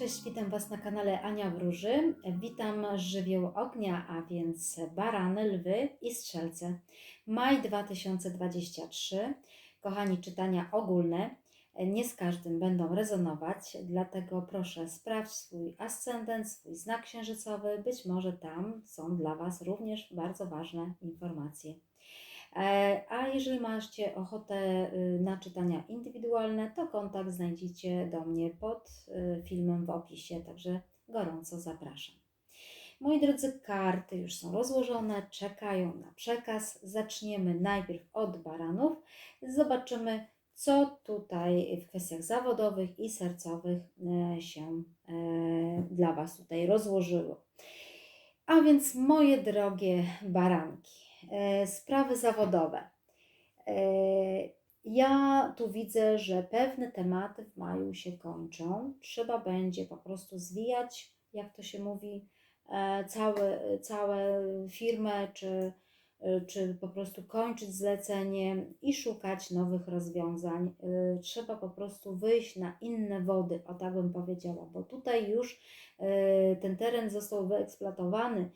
Cześć, witam Was na kanale Ania Wróży. Witam żywioł ognia, a więc barany, lwy i strzelce. Maj 2023. Kochani, czytania ogólne. Nie z każdym będą rezonować, dlatego proszę sprawdź swój ascendent, swój znak księżycowy. Być może tam są dla Was również bardzo ważne informacje. E, A jeżeli macie ochotę y, na czytania indywidualne, to kontakt znajdziecie do mnie pod y, filmem w opisie, także gorąco zapraszam. Moi drodzy, karty już są rozłożone, czekają na przekaz. Zaczniemy najpierw od baranów. Zobaczymy, co tutaj w kwestiach zawodowych i sercowych e, się e, dla Was tutaj rozłożyło. A więc, moje drogie baranki, sprawy zawodowe. E, Ja tu widzę, że pewne tematy w maju się kończą. Trzeba będzie po prostu zwijać, jak to się mówi, e, całe, całe firmę, czy, e, czy po prostu kończyć zlecenie i szukać nowych rozwiązań. E, Trzeba po prostu wyjść na inne wody, o tak bym powiedziała, bo tutaj już e, ten teren został wyeksploatowany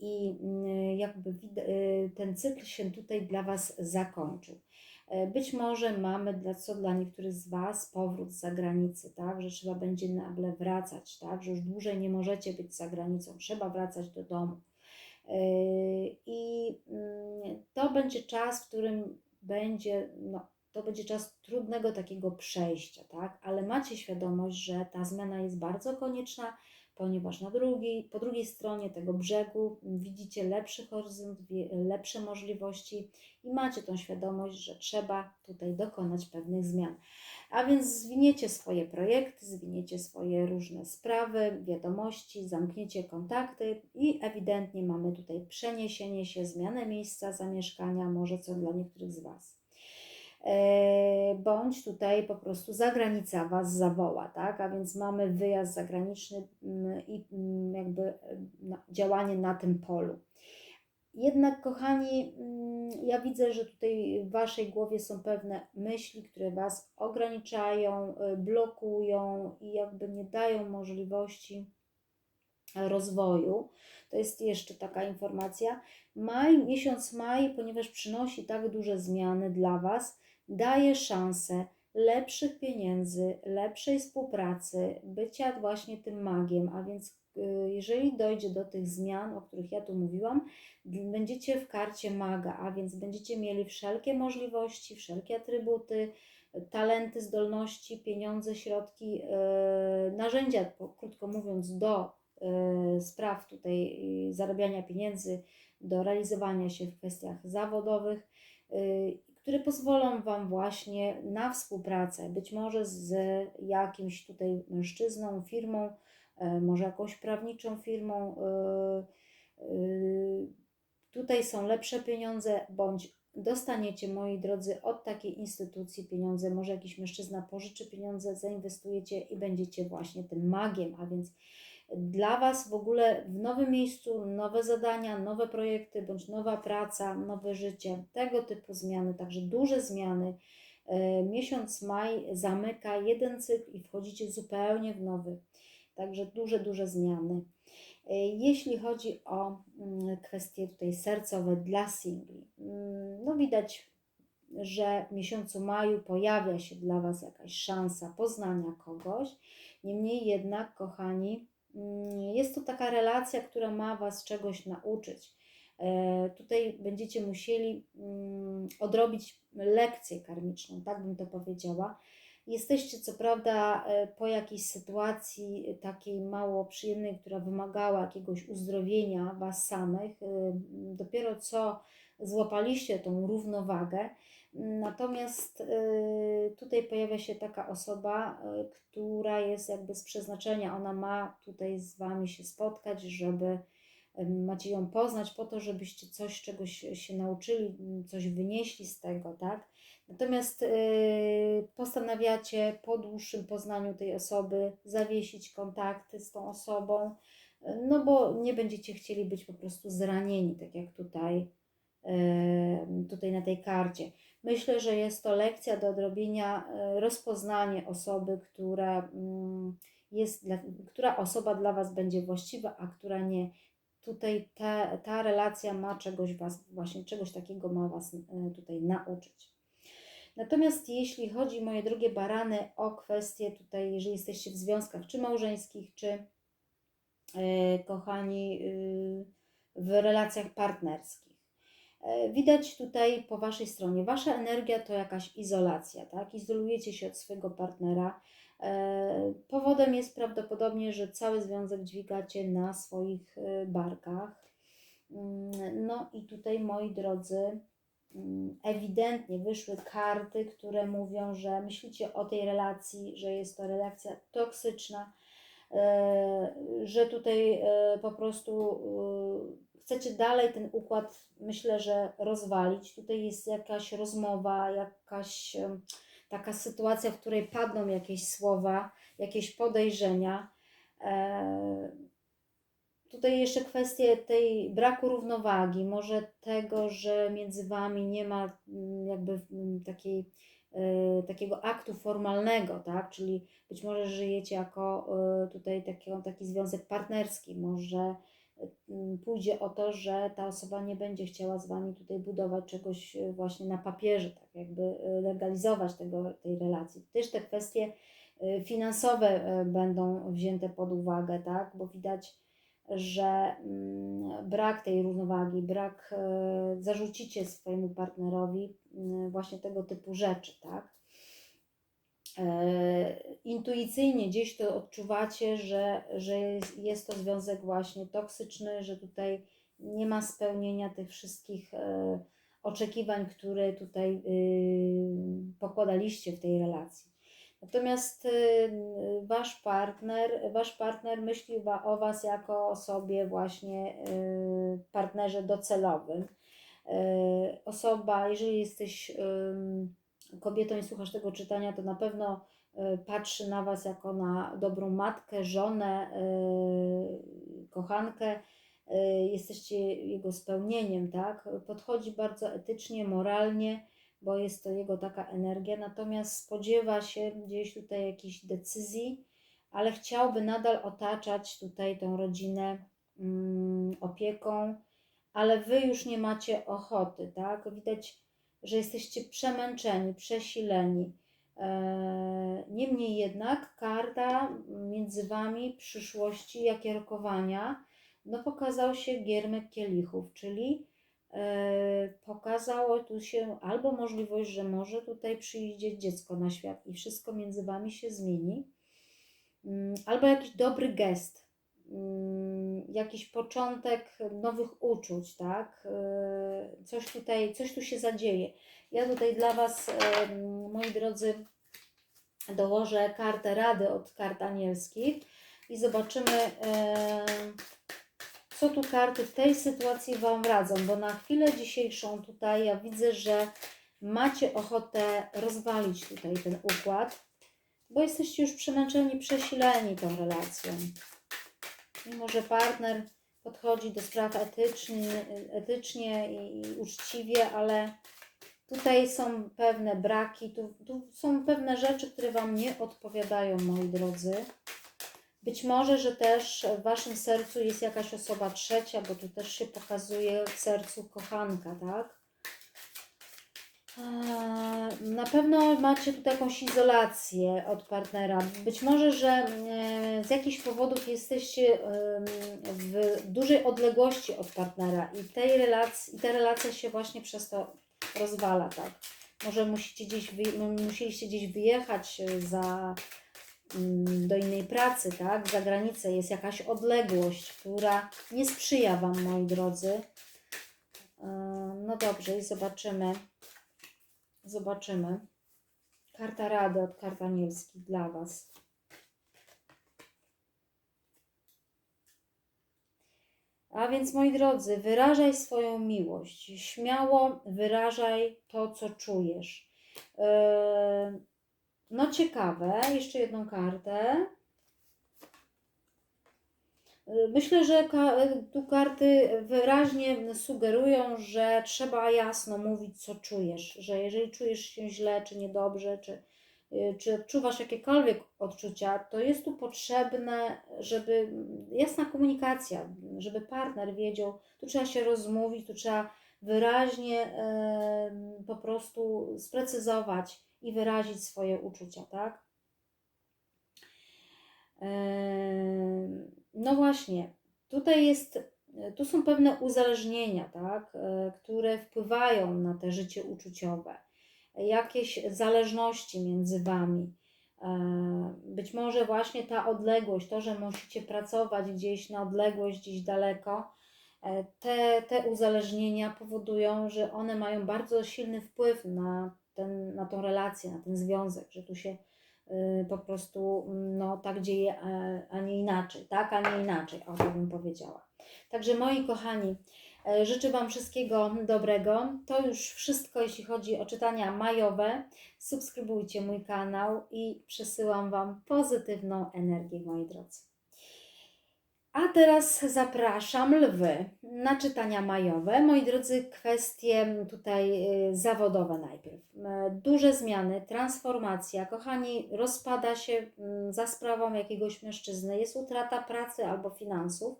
i mm, jakby y, ten cykl się tutaj dla Was zakończył. E, Być może mamy, dla, co dla niektórych z Was, powrót z zagranicy, tak, że trzeba będzie nagle wracać, tak, że już dłużej nie możecie być za granicą, trzeba wracać do domu. E, I mm, to będzie czas, w którym będzie, no, to będzie czas trudnego takiego przejścia, tak, ale macie świadomość, że ta zmiana jest bardzo konieczna, ponieważ na drugiej, po drugiej stronie tego brzegu widzicie lepszy horyzont, lepsze możliwości i macie tą świadomość, że trzeba tutaj dokonać pewnych zmian. A więc zwiniecie swoje projekty, zwiniecie swoje różne sprawy, wiadomości, zamkniecie kontakty i ewidentnie mamy tutaj przeniesienie się, zmianę miejsca zamieszkania, może co dla niektórych z Was. E, bądź tutaj po prostu zagranica Was zawoła, tak? A więc mamy wyjazd zagraniczny mm, i mm, jakby e, działanie na tym polu. Jednak, kochani, mm, ja widzę, że tutaj w Waszej głowie są pewne myśli, które Was ograniczają, y, blokują i jakby nie dają możliwości rozwoju. To jest jeszcze taka informacja. Maj, miesiąc maj, ponieważ przynosi tak duże zmiany dla Was, daje szansę lepszych pieniędzy, lepszej współpracy, bycia właśnie tym magiem, a więc y, jeżeli dojdzie do tych zmian, o których ja tu mówiłam, będziecie w karcie maga, a więc będziecie mieli wszelkie możliwości, wszelkie atrybuty, talenty, zdolności, pieniądze, środki, y, narzędzia, krótko mówiąc, do spraw tutaj y, zarabiania pieniędzy, do realizowania się w kwestiach zawodowych, y, które pozwolą Wam właśnie na współpracę, być może z jakimś tutaj mężczyzną, firmą, e, może jakąś prawniczą firmą. Tutaj są lepsze pieniądze, bądź dostaniecie, moi drodzy, od takiej instytucji pieniądze. Może jakiś mężczyzna pożyczy pieniądze, zainwestujecie i będziecie właśnie tym magiem, a więc dla Was w ogóle w nowym miejscu nowe zadania, nowe projekty, bądź nowa praca, nowe życie, tego typu zmiany, także duże zmiany. E, Miesiąc maj zamyka jeden cykl i wchodzicie zupełnie w nowy. Także duże, duże zmiany. E, Jeśli chodzi o mm, kwestie tutaj sercowe dla singli, mm, no widać, że w miesiącu maju pojawia się dla Was jakaś szansa poznania kogoś. Niemniej jednak, kochani, jest to taka relacja, która ma Was czegoś nauczyć. E, Tutaj będziecie musieli mm, odrobić lekcję karmiczną, tak bym to powiedziała. Jesteście co prawda e, po jakiejś sytuacji takiej mało przyjemnej, która wymagała jakiegoś uzdrowienia Was samych. e, Dopiero co złapaliście tą równowagę. Natomiast y, tutaj pojawia się taka osoba, y, która jest jakby z przeznaczenia. Ona ma tutaj z Wami się spotkać, żeby macie ją poznać po to, żebyście coś, czegoś się nauczyli, coś wynieśli z tego, tak? Natomiast y, postanawiacie po dłuższym poznaniu tej osoby zawiesić kontakty z tą osobą, no bo nie będziecie chcieli być po prostu zranieni, tak jak tutaj, tutaj na tej karcie. Myślę, że jest to lekcja do odrobienia, e, rozpoznanie osoby, która mm, jest, dla, która osoba dla Was będzie właściwa, a która nie. Tutaj ta, ta relacja ma czegoś Was, właśnie czegoś takiego ma Was e, tutaj nauczyć. Natomiast jeśli chodzi, moje drogie barany, o kwestie tutaj, jeżeli jesteście w związkach czy małżeńskich, czy e, kochani, y, w relacjach partnerskich, widać tutaj po Waszej stronie, Wasza energia to jakaś izolacja, tak? Izolujecie się od swojego partnera. E, Powodem jest prawdopodobnie, że cały związek dźwigacie na swoich e, barkach. Mm, No i tutaj, moi drodzy, mm, ewidentnie wyszły karty, które mówią, że myślicie o tej relacji, że jest to relacja toksyczna, e, że tutaj e, po prostu e, chcecie dalej ten układ, myślę, że rozwalić. Tutaj jest jakaś rozmowa, jakaś taka sytuacja, w której padną jakieś słowa, jakieś podejrzenia. E, Tutaj jeszcze kwestie tej braku równowagi, może tego, że między Wami nie ma mm, jakby mm, takiej, e, takiego aktu formalnego, tak? Czyli być może żyjecie jako e, tutaj taki, taki związek partnerski, może pójdzie o to, że ta osoba nie będzie chciała z Wami tutaj budować czegoś e, właśnie na papierze, tak jakby e, legalizować tego, tej relacji. Też te kwestie e, finansowe będą wzięte pod uwagę, tak? Bo widać, że mm, brak tej równowagi, brak, zarzucicie swojemu partnerowi mm, właśnie tego typu rzeczy, tak? E, Intuicyjnie gdzieś to odczuwacie, że, że jest, to związek właśnie toksyczny, że tutaj nie ma spełnienia tych wszystkich e, oczekiwań, które tutaj y, pokładaliście w tej relacji. Natomiast y, wasz partner, wasz partner myśli o was jako o sobie właśnie y, partnerze docelowym. Osoba, jeżeli jesteś kobietą i słuchasz tego czytania, to na pewno y, patrzy na was jako na dobrą matkę, żonę, y, kochankę. Y, Jesteście jego spełnieniem, tak? Podchodzi bardzo etycznie, moralnie bo jest to jego taka energia, natomiast spodziewa się gdzieś tutaj jakichś decyzji, ale chciałby nadal otaczać tutaj tą rodzinę mm, opieką, ale wy już nie macie ochoty, tak? Widać, że jesteście przemęczeni, przesileni. E, Niemniej jednak karta między wami przyszłości, jakie rokowania, no pokazał się giermek kielichów, czyli e, pokazało tu się albo możliwość, że może tutaj przyjdzie dziecko na świat i wszystko między wami się zmieni, Mm, albo jakiś dobry gest, jakiś początek nowych uczuć, tak? E, Coś tutaj, coś tu się zadzieje. Ja tutaj dla Was, moi drodzy, dołożę kartę rady od kart anielskich i zobaczymy, co tu karty w tej sytuacji Wam radzą, bo na chwilę dzisiejszą tutaj ja widzę, że macie ochotę rozwalić tutaj ten układ, bo jesteście już przemęczeni, przesileni tą relacją. Mimo, że partner podchodzi do spraw etycznie, etycznie i, i uczciwie, ale tutaj są pewne braki, tu, tu są pewne rzeczy, które Wam nie odpowiadają, moi drodzy. Być może, że też w Waszym sercu jest jakaś osoba trzecia, bo tu też się pokazuje w sercu kochanka, tak? Na pewno macie tu jakąś izolację od partnera. Być może, że e, z jakichś powodów jesteście w dużej odległości od partnera i, tej relacji, i ta relacja się właśnie przez to rozwala, tak? Może musicie gdzieś wy, musieliście gdzieś wyjechać e, za, mm, do innej pracy, tak? Za granicę jest jakaś odległość, która nie sprzyja Wam, moi drodzy. Eee, No dobrze, i zobaczymy. Zobaczymy. Karta Rady od kart anielskich dla Was. A więc, moi drodzy, wyrażaj swoją miłość. Śmiało wyrażaj to, co czujesz. Yy, No, ciekawe. Jeszcze jedną kartę. Myślę, że tu karty wyraźnie sugerują, że trzeba jasno mówić, co czujesz, że jeżeli czujesz się źle, czy niedobrze, czy y, czy odczuwasz jakiekolwiek odczucia, to jest tu potrzebne, żeby jasna komunikacja, żeby partner wiedział, tu trzeba się rozmówić, tu trzeba wyraźnie po prostu sprecyzować i wyrazić swoje uczucia, tak? No właśnie, tutaj jest, tu są pewne uzależnienia, tak, e, które wpływają na te życie uczuciowe, jakieś zależności między Wami. Być może właśnie ta odległość, to, że musicie pracować gdzieś na odległość, gdzieś daleko, E, te, te uzależnienia powodują, że one mają bardzo silny wpływ na, ten, na tą relację, na ten związek, że tu się po prostu no, tak dzieje, a, nie inaczej, tak, a nie inaczej, o to bym powiedziała. Także moi kochani, e, życzę Wam wszystkiego dobrego. To już wszystko, jeśli chodzi o czytania majowe. Subskrybujcie mój kanał i przesyłam Wam pozytywną energię, moi drodzy. A teraz zapraszam lwy na czytania majowe. Moi drodzy, kwestie tutaj y, zawodowe najpierw. Duże zmiany, transformacja. Kochani, rozpada się mm, za sprawą jakiegoś mężczyzny. Jest utrata pracy albo finansów.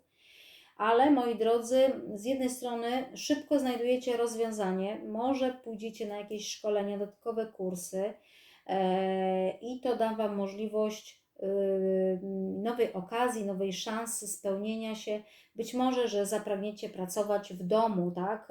Ale moi drodzy, z jednej strony szybko znajdujecie rozwiązanie, może pójdziecie na jakieś szkolenia, dodatkowe kursy e, i to da Wam możliwość nowej okazji, nowej szansy spełnienia się. Być może, że zapragniecie pracować w domu, tak?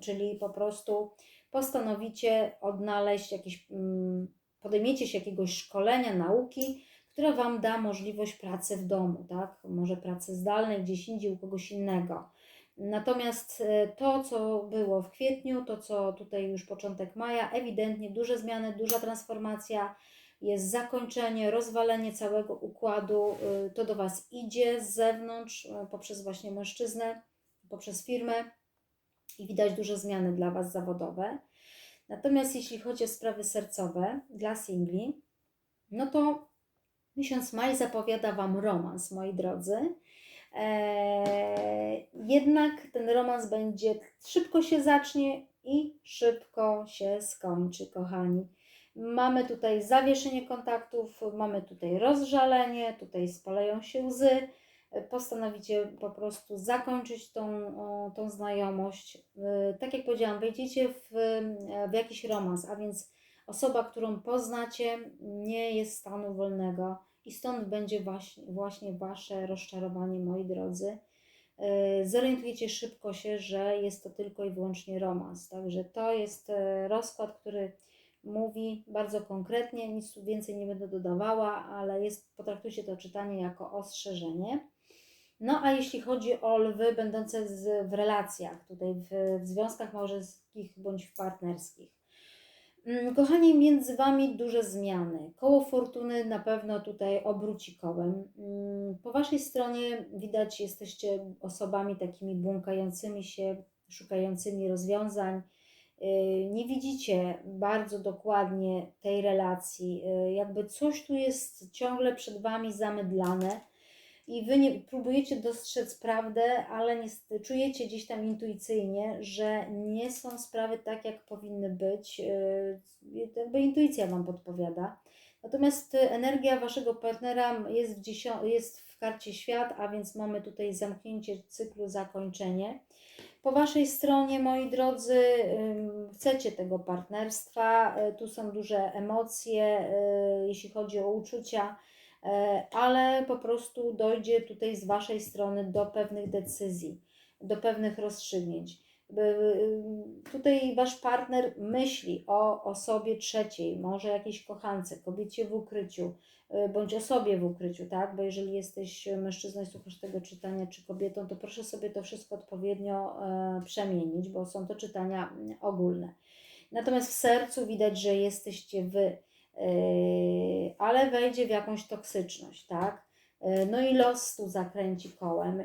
Czyli po prostu postanowicie odnaleźć jakieś, mm, podejmiecie się jakiegoś szkolenia, nauki, które Wam da możliwość pracy w domu, tak? Może pracy zdalnej gdzieś indziej u kogoś innego. Natomiast y, to, co było w kwietniu, to co tutaj już początek maja, ewidentnie duże zmiany, duża transformacja, jest zakończenie, rozwalenie całego układu, y, to do Was idzie z zewnątrz, y, poprzez właśnie mężczyznę, poprzez firmę i widać duże zmiany dla Was zawodowe. Natomiast jeśli chodzi o sprawy sercowe dla singli, no to miesiąc maj zapowiada Wam romans, moi drodzy. Eee, jednak ten romans będzie szybko się zacznie i szybko się skończy, kochani. Mamy tutaj zawieszenie kontaktów, mamy tutaj rozżalenie, tutaj spoleją się łzy. Postanowicie po prostu zakończyć tą, tą znajomość. Y, tak jak powiedziałam, wejdziecie w, w jakiś romans, a więc osoba, którą poznacie, nie jest stanu wolnego i stąd będzie właśnie, właśnie Wasze rozczarowanie, moi drodzy. Y, zorientujecie szybko się, że jest to tylko i wyłącznie romans. Także to jest y, rozkład, który mówi bardzo konkretnie, nic więcej nie będę dodawała, ale jest, potraktujcie to czytanie jako ostrzeżenie. No a jeśli chodzi o lwy będące z, w relacjach, tutaj w, w związkach małżeńskich bądź partnerskich. Mm, kochani, między Wami duże zmiany. Koło fortuny na pewno tutaj obróci kołem. Mm, po Waszej stronie widać, jesteście osobami takimi błąkającymi się, szukającymi rozwiązań, nie widzicie bardzo dokładnie tej relacji, y, jakby coś tu jest ciągle przed Wami zamydlane i Wy nie, próbujecie dostrzec prawdę, ale czujecie gdzieś tam intuicyjnie, że nie są sprawy tak, jak powinny być. Y, jakby intuicja Wam podpowiada. Natomiast energia Waszego partnera jest w, jest w karcie świat, a więc mamy tutaj zamknięcie cyklu, zakończenie. Po Waszej stronie, moi drodzy, chcecie tego partnerstwa, y, tu są duże emocje, y, jeśli chodzi o uczucia, y, ale po prostu dojdzie tutaj z Waszej strony do pewnych decyzji, do pewnych rozstrzygnięć. Tutaj Wasz partner myśli o osobie trzeciej, może jakiejś kochance, kobiecie w ukryciu, Y, bądź osobie w ukryciu, tak? Bo jeżeli jesteś mężczyzną i słuchasz tego czytania, czy kobietą, to proszę sobie to wszystko odpowiednio e, przemienić, bo są to czytania mm, ogólne. Natomiast w sercu widać, że jesteście wy, ale wejdzie w jakąś toksyczność, tak? E, no i los tu zakręci kołem.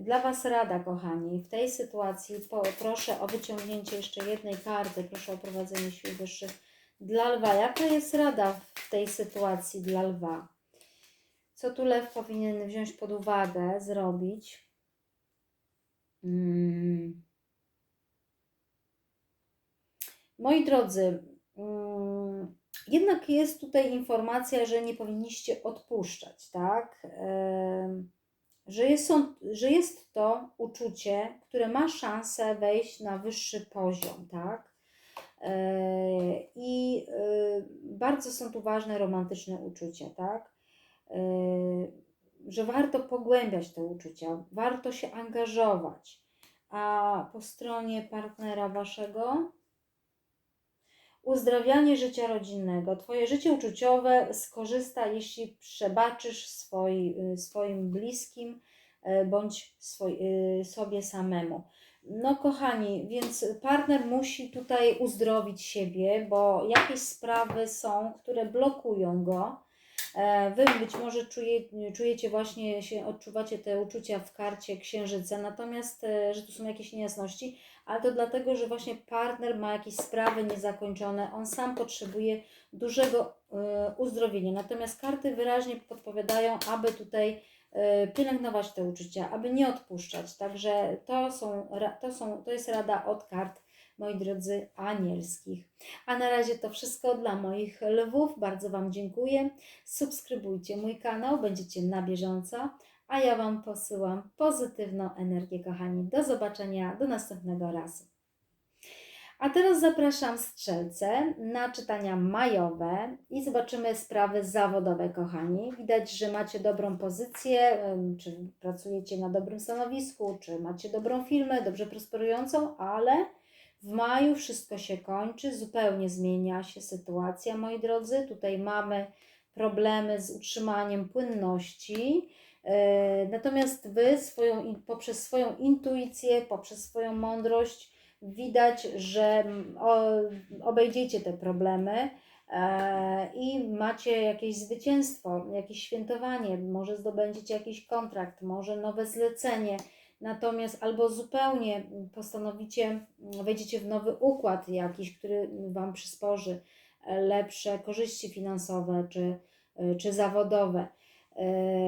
Dla Was rada, kochani, w tej sytuacji po, proszę o wyciągnięcie jeszcze jednej karty, proszę o prowadzenie sił wyższych dla lwa. Jaka jest rada w tej sytuacji dla lwa? Co tu lew powinien wziąć pod uwagę, zrobić? Hmm. Moi drodzy, Jednak jest tutaj informacja, że nie powinniście odpuszczać, tak? Że jest, są, że jest to uczucie, które ma szansę wejść na wyższy poziom, tak? E, I e, bardzo są tu ważne romantyczne uczucia, tak? E, Że warto pogłębiać te uczucia, warto się angażować. A po stronie partnera waszego uzdrawianie życia rodzinnego. Twoje życie uczuciowe skorzysta, jeśli przebaczysz swoi, swoim bliskim e, bądź e, sobie samemu. No, kochani, więc partner musi tutaj uzdrowić siebie, bo jakieś sprawy są, które blokują go. E, Wy być może czuje, czujecie właśnie, się, odczuwacie te uczucia w karcie księżyca, natomiast, e, że tu są jakieś niejasności, ale to dlatego, że właśnie partner ma jakieś sprawy niezakończone, on sam potrzebuje dużego e, uzdrowienia. Natomiast karty wyraźnie podpowiadają, aby tutaj e, pielęgnować te uczucia, aby nie odpuszczać. Także to, są, to, są, to jest rada od kart, moi drodzy, anielskich. A na razie to wszystko dla moich lwów. Bardzo Wam dziękuję. Subskrybujcie mój kanał, będziecie na bieżąco. A ja Wam posyłam pozytywną energię, kochani. Do zobaczenia, do następnego razu. A teraz zapraszam strzelce na czytania majowe i zobaczymy sprawy zawodowe, kochani. Widać, że macie dobrą pozycję, czy pracujecie na dobrym stanowisku, czy macie dobrą firmę, dobrze prosperującą, ale w maju wszystko się kończy, zupełnie zmienia się sytuacja, moi drodzy. Tutaj mamy problemy z utrzymaniem płynności. E, Natomiast Wy swoją, poprzez swoją intuicję, poprzez swoją mądrość widać, że obejdziecie te problemy e, i macie jakieś zwycięstwo, jakieś świętowanie, może zdobędziecie jakiś kontrakt, może nowe zlecenie. Natomiast albo zupełnie postanowicie, wejdziecie w nowy układ jakiś, który Wam przysporzy e, lepsze korzyści finansowe czy, czy zawodowe. E,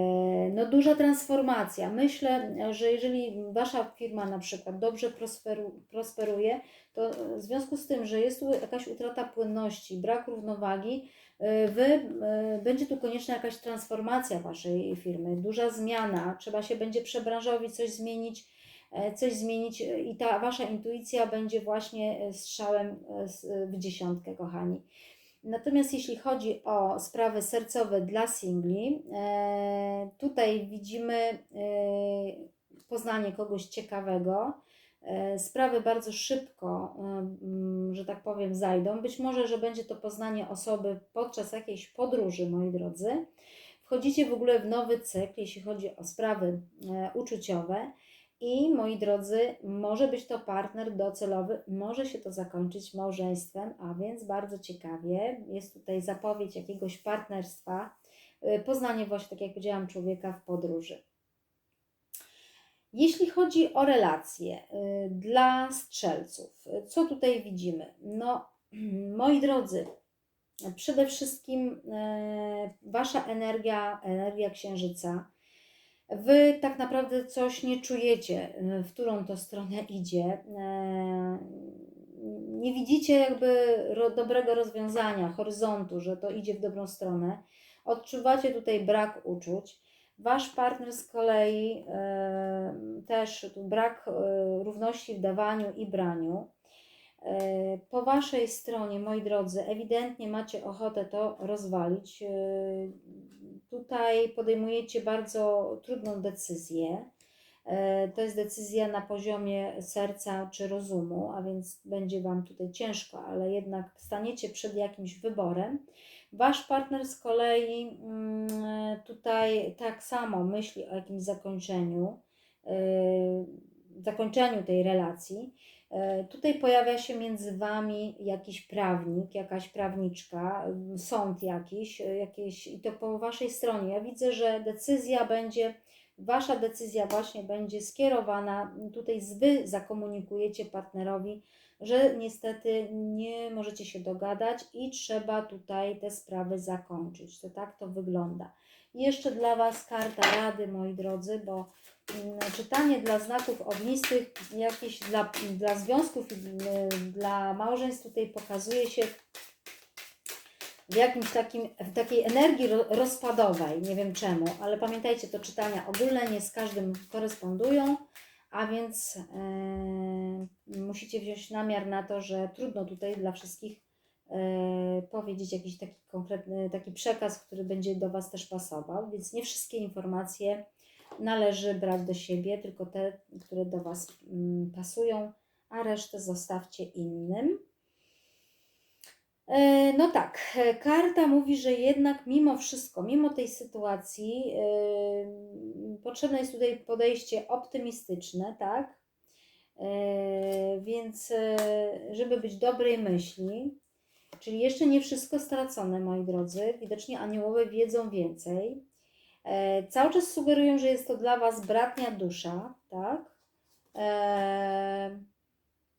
No, duża transformacja. Myślę, że jeżeli Wasza firma na przykład dobrze prosperu, prosperuje, to w związku z tym, że jest tu jakaś utrata płynności, brak równowagi, e, Wy, e, będzie tu konieczna jakaś transformacja Waszej firmy, duża zmiana, trzeba się będzie przebranżowić, coś zmienić, coś zmienić i ta Wasza intuicja będzie właśnie strzałem w dziesiątkę, kochani. Natomiast jeśli chodzi o sprawy sercowe dla singli, e, tutaj widzimy e, poznanie kogoś ciekawego. E, sprawy bardzo szybko, że tak powiem, zajdą. Być może, że będzie to poznanie osoby podczas jakiejś podróży, moi drodzy. Wchodzicie w ogóle w nowy cykl, jeśli chodzi o sprawy uczuciowe. I moi drodzy, może być to partner docelowy, może się to zakończyć małżeństwem, a więc bardzo ciekawie. Jest tutaj zapowiedź jakiegoś partnerstwa, y, poznanie właśnie, tak jak powiedziałam, człowieka w podróży. Jeśli chodzi o relacje y, dla strzelców, co tutaj widzimy? No, moi drodzy, przede wszystkim e, wasza energia, energia księżyca, Wy tak naprawdę coś nie czujecie, w którą to stronę idzie. E, Nie widzicie jakby dobrego rozwiązania, horyzontu, że to idzie w dobrą stronę. Odczuwacie tutaj brak uczuć. Wasz partner z kolei e, też brak e, równości w dawaniu i braniu. E, Po waszej stronie, moi drodzy, ewidentnie macie ochotę to rozwalić. E, Tutaj podejmujecie bardzo trudną decyzję. E, To jest decyzja na poziomie serca czy rozumu, a więc będzie Wam tutaj ciężko, ale jednak staniecie przed jakimś wyborem. Wasz partner z kolei mm, tutaj tak samo myśli o jakimś zakończeniu, zakończeniu tej relacji. E, Tutaj pojawia się między Wami jakiś prawnik, jakaś prawniczka, m, sąd jakiś, e, jakieś, i to po Waszej stronie. Ja widzę, że decyzja będzie, Wasza decyzja właśnie będzie skierowana, tutaj Wy zakomunikujecie partnerowi, że niestety nie możecie się dogadać i trzeba tutaj te sprawy zakończyć. To tak to wygląda. Jeszcze dla Was karta rady, moi drodzy, bo czytanie dla znaków ognistych, jakieś dla, dla związków mm, dla małżeństw tutaj pokazuje się w jakimś takim, w takiej energii ro- rozpadowej, nie wiem czemu, ale pamiętajcie, to czytania ogólne nie z każdym korespondują, a więc e, musicie wziąć namiar na to, że trudno tutaj dla wszystkich e, powiedzieć jakiś taki konkretny taki przekaz, który będzie do Was też pasował, więc nie wszystkie informacje należy brać do siebie, tylko te, które do Was mm, pasują, a resztę zostawcie innym. E, No tak, e, karta mówi, że jednak mimo wszystko, mimo tej sytuacji, e, potrzebne jest tutaj podejście optymistyczne, tak? Więc, żeby być dobrej myśli, czyli jeszcze nie wszystko stracone, moi drodzy. Widocznie aniołowie wiedzą więcej. E, Cały czas sugerują, że jest to dla Was bratnia dusza, tak? E,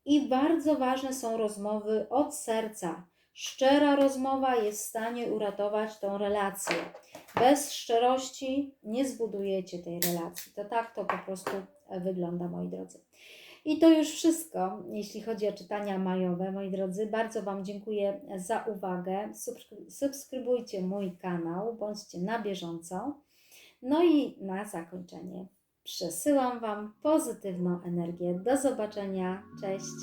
I bardzo ważne są rozmowy od serca. Szczera rozmowa jest w stanie uratować tą relację. Bez szczerości nie zbudujecie tej relacji. To tak to po prostu e, wygląda, moi drodzy. I to już wszystko, jeśli chodzi o czytania majowe, moi drodzy. Bardzo Wam dziękuję za uwagę. Subskry- Subskrybujcie mój kanał, bądźcie na bieżąco. No i na zakończenie przesyłam Wam pozytywną energię. Do zobaczenia. Cześć.